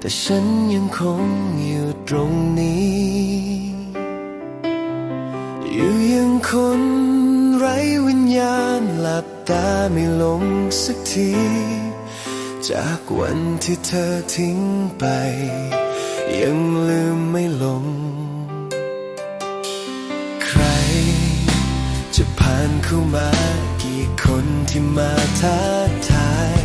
แต่ฉันยังคงอยู่ตรงนี้ อยู่ยังคนไร้วิญญาณหลับตาไม่ลงสักที จากวันที่เธอทิ้งไป ยังลืมไม่ลง ใคร จะผ่านเข้ามากี่คนที่มาท้าทาย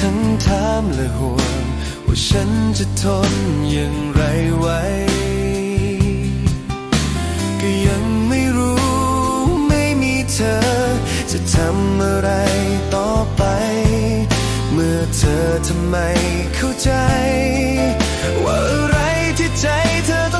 ทั้งถามและห่วง ว่าฉันจะทนอย่างไรไว้ ก็ยังไม่รู้ไม่มีเธอ จะทำอะไรต่อไป เมื่อเธอทำไมเข้าใจ ว่าอะไรที่ใจเธอต้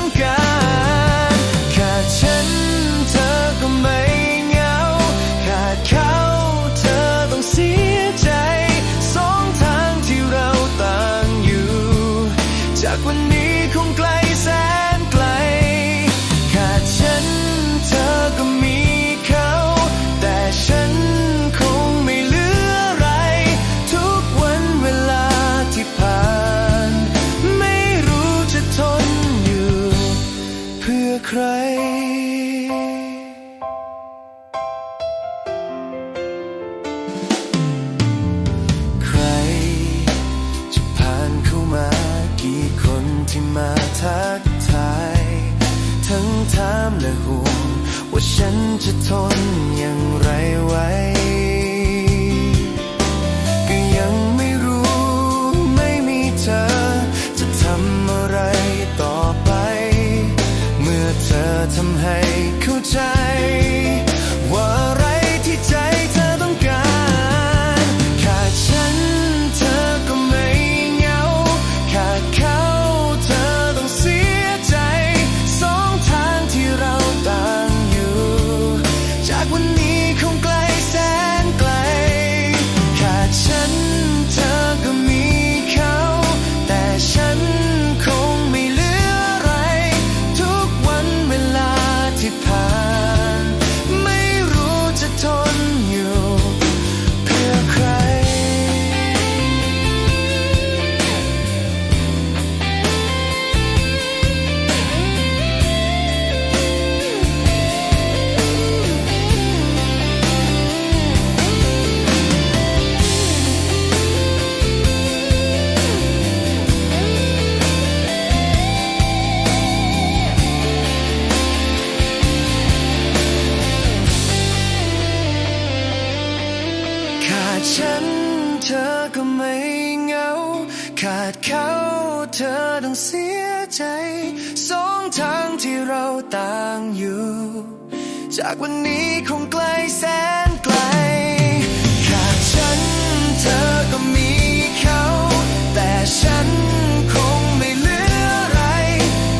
อง ก็ไม่เหงา ขาดเขาเธอต้องเสียใจสองทางที่เราต่างอยู่ จากวันนี้คงไกลแสนไกล ขาดฉันเธอก็มีเขา แต่ฉันคงไม่เหลืออะไร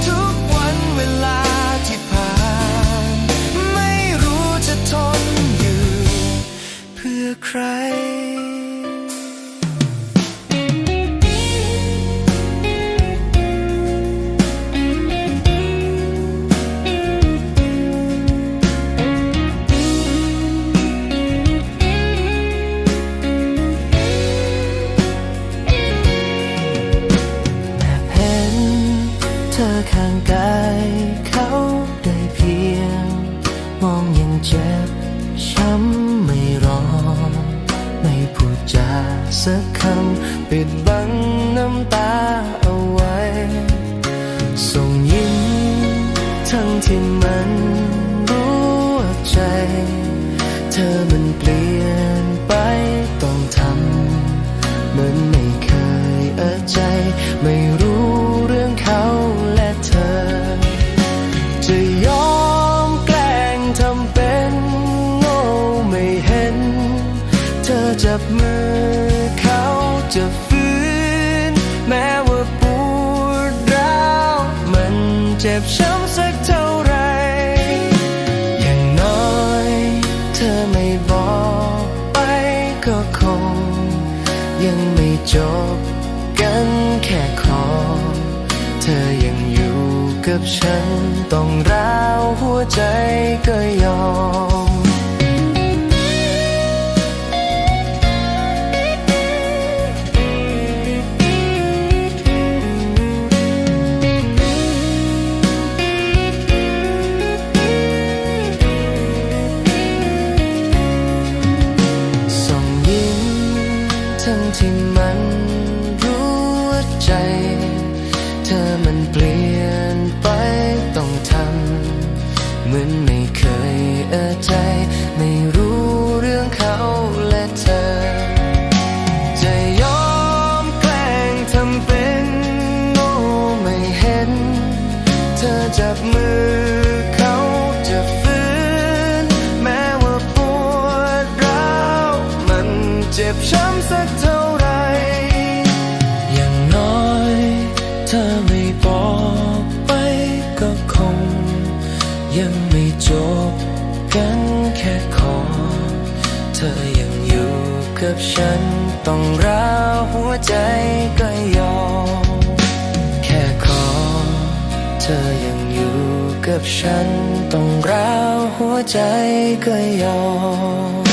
ทุกวันเวลาที่ผ่าน ไม่รู้จะทนอยู่ เพื่อใคร บช้ำสักเท่าไร อย่างน้อยเธอไม่บอกไปก็คง ยังไม่จบกันแค่ขอ เธอยังอยู่กับฉันต้องร้าวหัวใจก็ยอม ลี่ยนไปต้องทำเหมือนไม่เคยเออใจ ต้องร้าวหัวใจก็ยอม แค่ขอ เธอยังอยู่กับฉัน ต้องร้าวหัวใจก็ยอม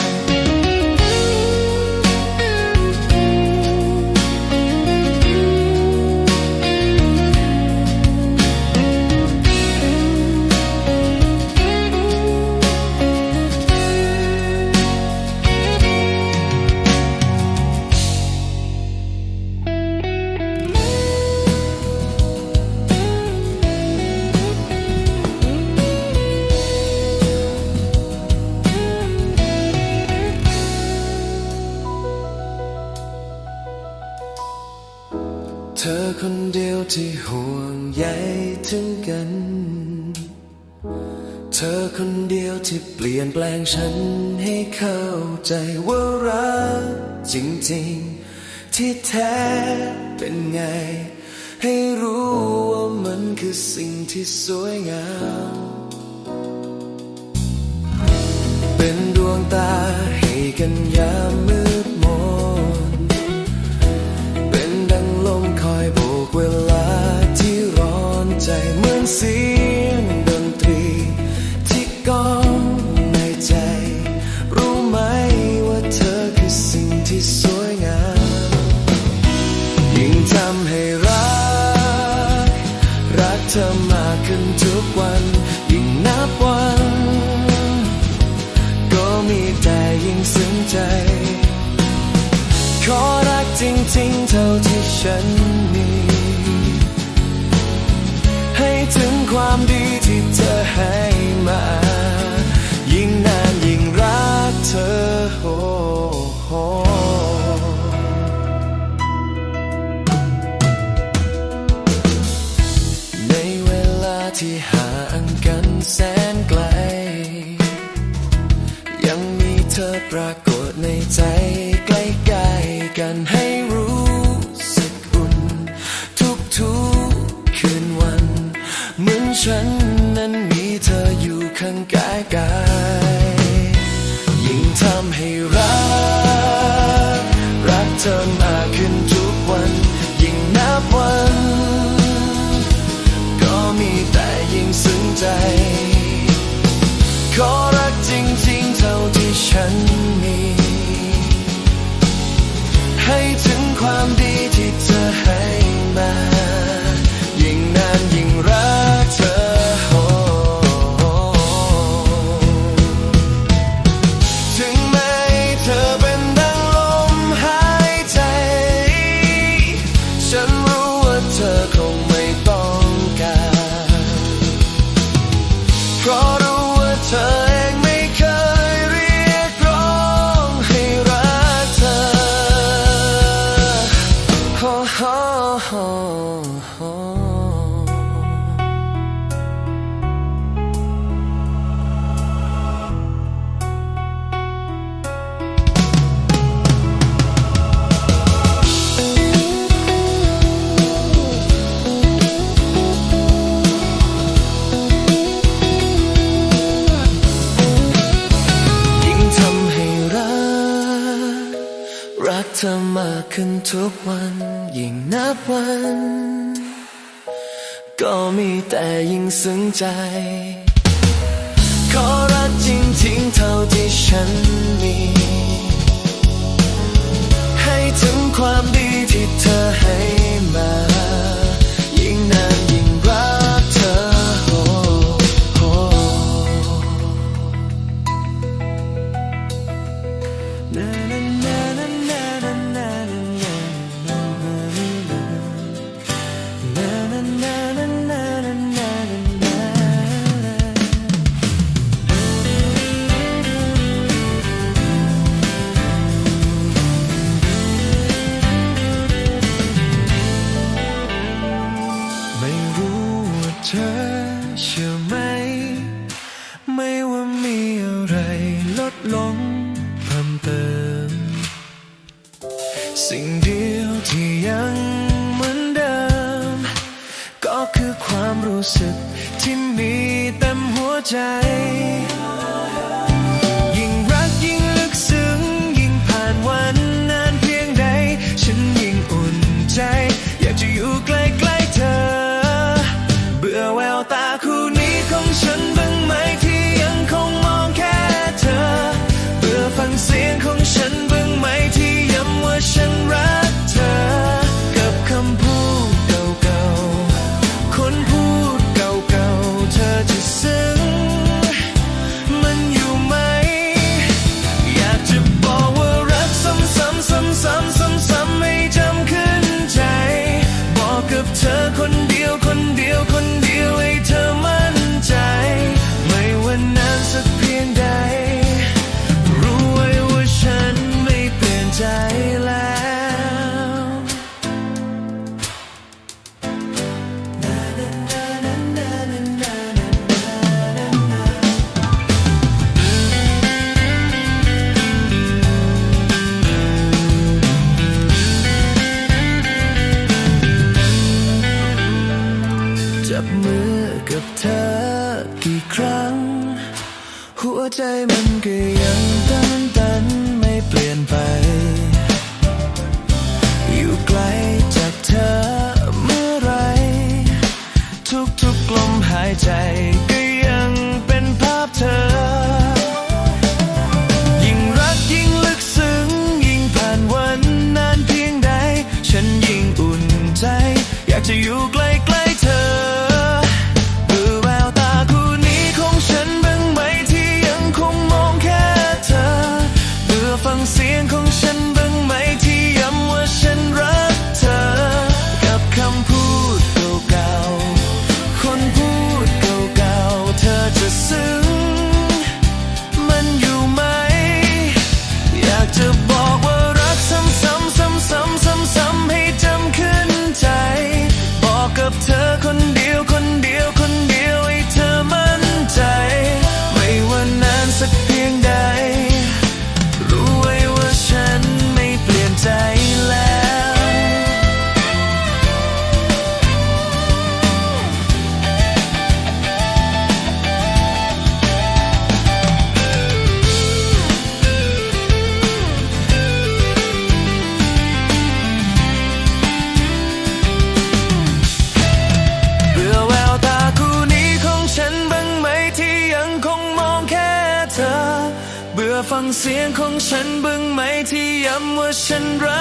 ใจว่ารักจริงๆ ที่แท้เป็นไง ให้รู้ว่ามันคือสิ่งที่สวยงาม เป็นดวงตาให้กันยามมืดมน เป็นดังลมคอยโบกเวลาที่ร้อนใจเหมือนสี ใจ ขอรักจริงๆเท่าที่ฉันมี ให้ถึงความดี ซึ้ใจ ขอรักจริงทิ้งเท่าที่ฉันมี ให้ถึงความดีที่เธอให้มายิ่งนานยิ่งรักเธอโอ้โอ้ Father. and run.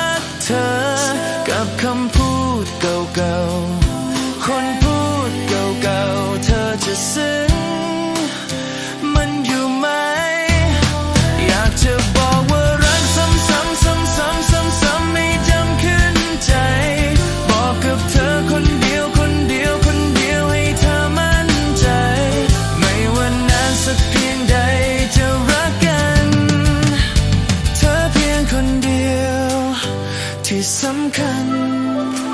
ที่สำคัญ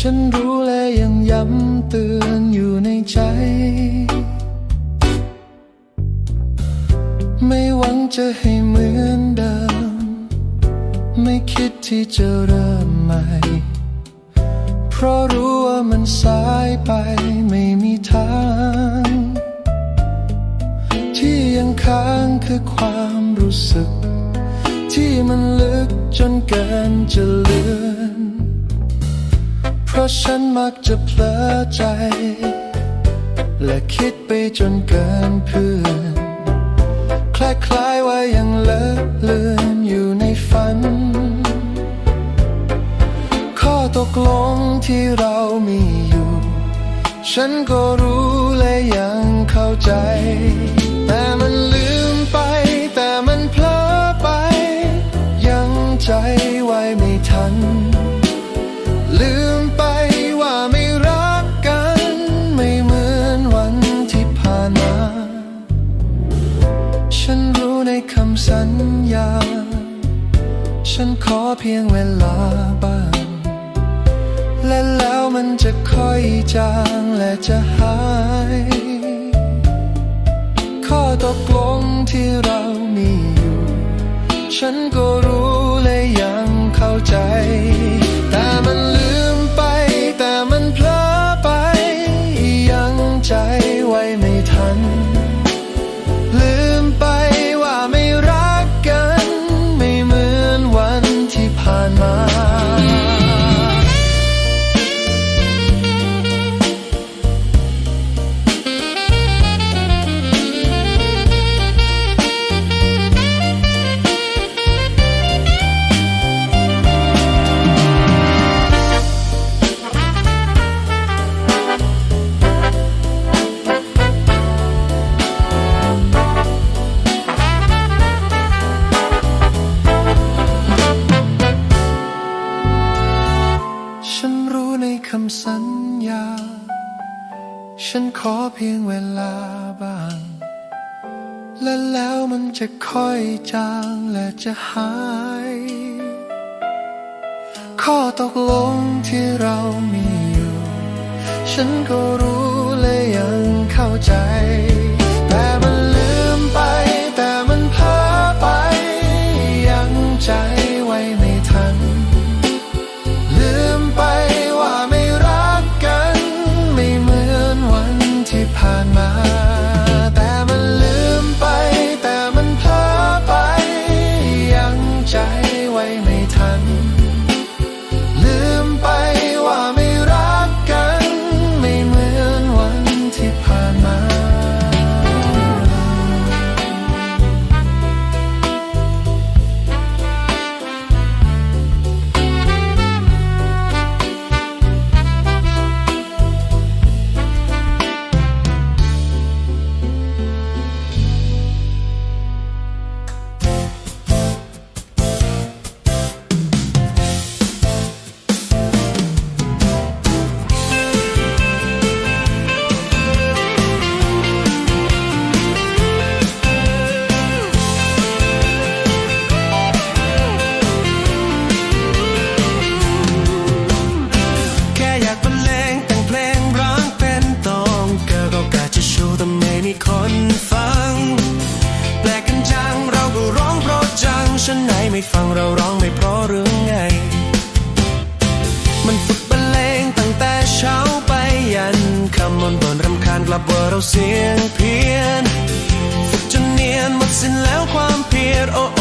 ฉันรู้และยังย้ำเตือนอยู่ในใจ ไม่หวังจะให้เหมือนเดิม ไม่คิดที่จะเริ่มใหม่ เพราะรู้ว่ามันสายไปไม่มีทาง ที่ยังค้างคือความรู้สึก ที่มันลึกจนเกินจะเลือ ราะฉันมักจะเพลอใจ และคิดไปจนเกินเพื่อนคล้ายๆว่ายังเลอะเลือนอยู่ในฝัน ข้อตกลงที่เรามีอยู่ ฉันก็รู้และยังเข้าใจแต่ such a high หาย ข้อตกลงที่เรามีอยู่ ฉันก็รู้และยังเข้าใจ กลับว่าเราเสียงเพี้ยนจนเนียนหมดสิ้นแล้วความเพียรโอ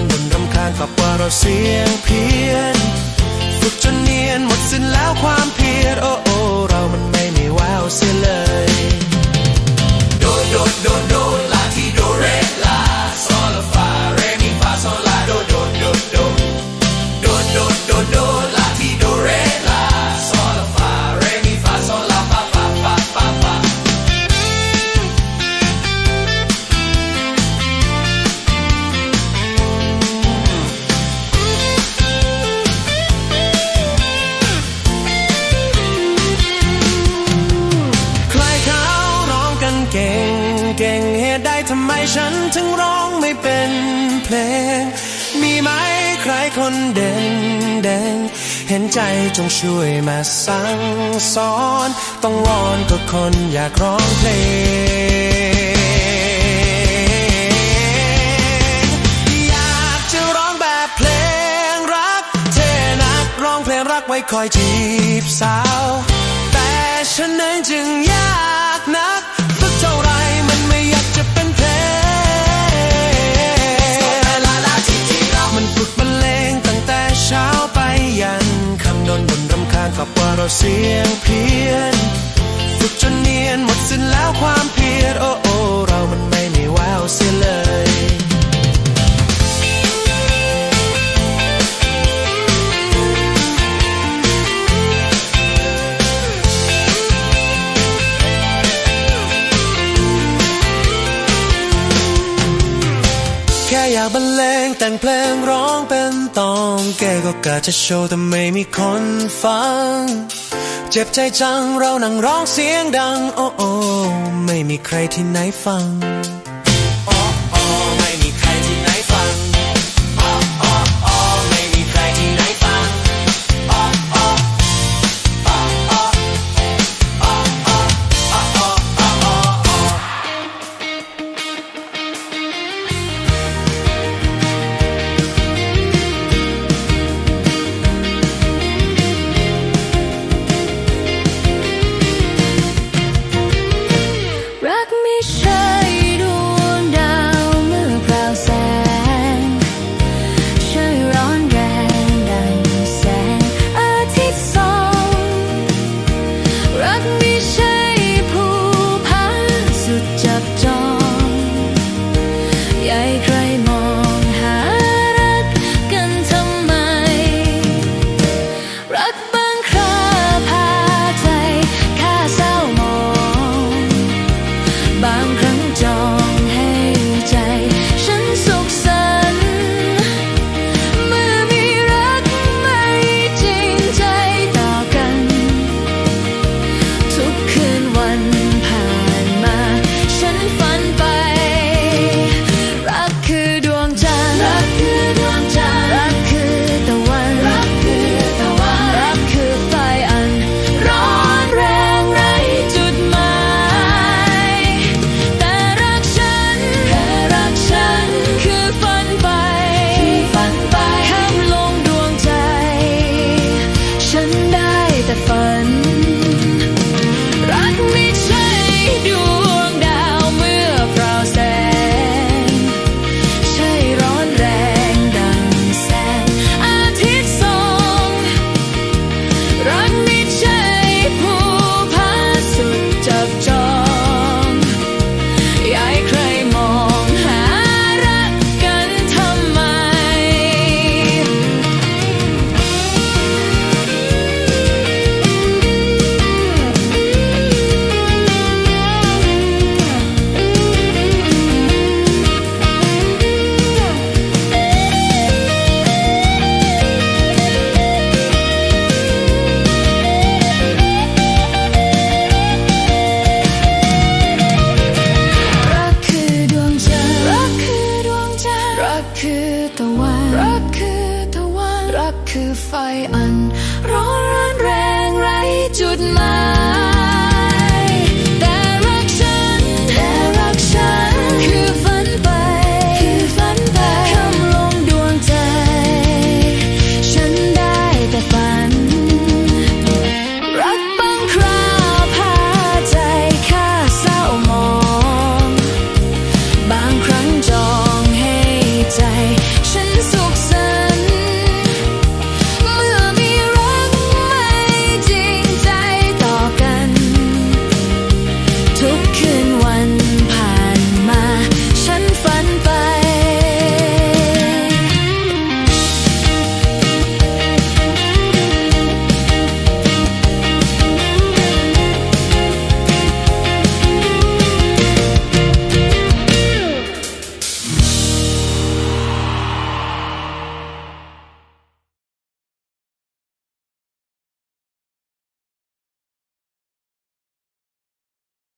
นบ่นรำคาญปรับว่าเราเสียงเพี้ยน ฝึกจนเนียนหมดสิ้นแล้วความเพียรโอ้โอเรามันไม่มีแววเสียเลย โดดโดดโดดโดด นเด่นเห็นใจจงช่วยมาสั่งสอน ต้องวอนก็คนอยากร้องเพลง อยากจะร้องแบบเพลงรัก เทนักร้องเพลงรักไว้คอยจีบสาว แต่ฉันนั้นจึงยากนักฝึกเท่าไรมันไม่อยากจะเป็นเพลงมันฝึกบรรเลง เช้าไปยันคำนนบนรำคาญขับว่าเราเสียงเพี้ยนฝึกจนเนียนหมดสิ้นแล้วความเพียรโอ้โอ้เรามันไม่มีแววเสียเลย แต่งเพลงร้องเป็นตองแกก็กะจะโชว์แต่ไม่มีคนฟัง เจ็บใจจังเรานั่งร้องเสียงดัง โอ้โอ้ไม่มีใครที่ไหนฟัง 一生。